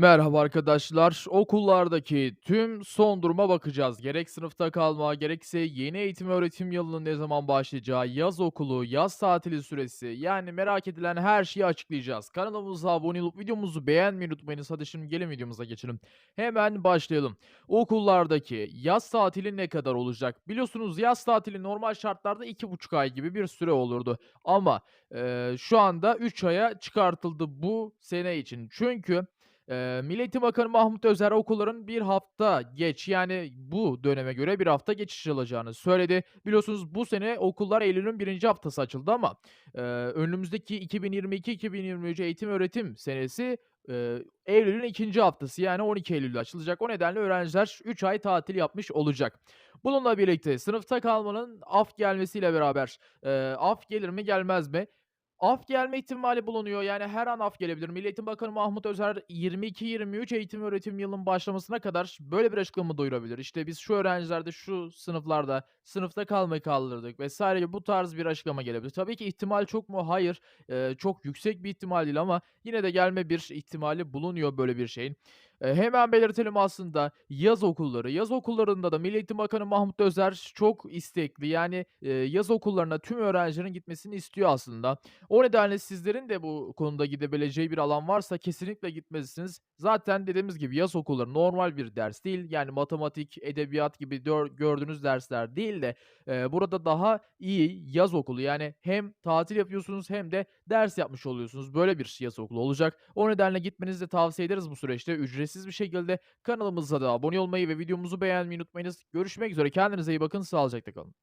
Merhaba arkadaşlar. Okullardaki tüm son duruma bakacağız. Gerek sınıfta kalma, gerekse yeni eğitim öğretim yılının ne zaman başlayacağı, yaz okulu, yaz tatili süresi, yani merak edilen her şeyi açıklayacağız. Kanalımıza abone olup videomuzu beğenmeyi unutmayınız. Hadi şimdi gelin videomuza geçelim. Hemen başlayalım. Okullardaki yaz tatili ne kadar olacak? Biliyorsunuz yaz tatili normal şartlarda iki buçuk ay gibi bir süre olurdu. Ama eee, şu anda 3 aya çıkartıldı bu sene için. Çünkü Eee, Milli Eğitim Bakanı Mahmut Özer okulların bir hafta geç, yani bu döneme göre bir hafta geç açılacağını söyledi. Biliyorsunuz bu sene okullar Eylül'ün birinci haftası açıldı ama, eee, önümüzdeki 2022-2023 eğitim öğretim senesi, eee, Eylül'ün ikinci haftası yani 12 Eylül'de açılacak. O nedenle öğrenciler 3 ay tatil yapmış olacak. Bununla birlikte sınıfta kalmanın af gelmesiyle beraber, eee, af gelir mi gelmez mi? Af gelme ihtimali bulunuyor. Yani her an af gelebilir. Milli Eğitim Bakanı Mahmut Özer 22-23 eğitim öğretim yılının başlamasına kadar böyle bir açıklama duyurabilir. İşte biz şu öğrencilerde, şu sınıflarda sınıfta kalmayı kaldırdık gibi bu tarz bir açıklama gelebilir. Tabii ki ihtimal çok mu? Hayır. Eee, çok yüksek bir ihtimal değil ama yine de gelme bir ihtimali bulunuyor böyle bir şeyin. Hemen belirtelim aslında yaz okulları. Yaz okullarında da Milli Eğitim Bakanı Mahmut Özer çok istekli. Yani, yaz okullarına tüm öğrencilerin gitmesini istiyor aslında. O nedenle sizlerin de bu konuda gidebileceği bir alan varsa kesinlikle gitmelisiniz. Zaten dediğimiz gibi yaz okulları normal bir ders değil. Yani matematik, edebiyat gibi gördüğünüz dersler değil de, burada daha iyi yaz okulu, yani hem tatil yapıyorsunuz hem de ders yapmış oluyorsunuz. Böyle bir yaz okulu olacak. O nedenle gitmenizi de tavsiye ederiz bu süreçte ücretsiz bir şekilde. Kanalımıza da abone olmayı ve videomuzu beğenmeyi unutmayınız. Görüşmek üzere, kendinize iyi bakın, sağlıcakla kalın.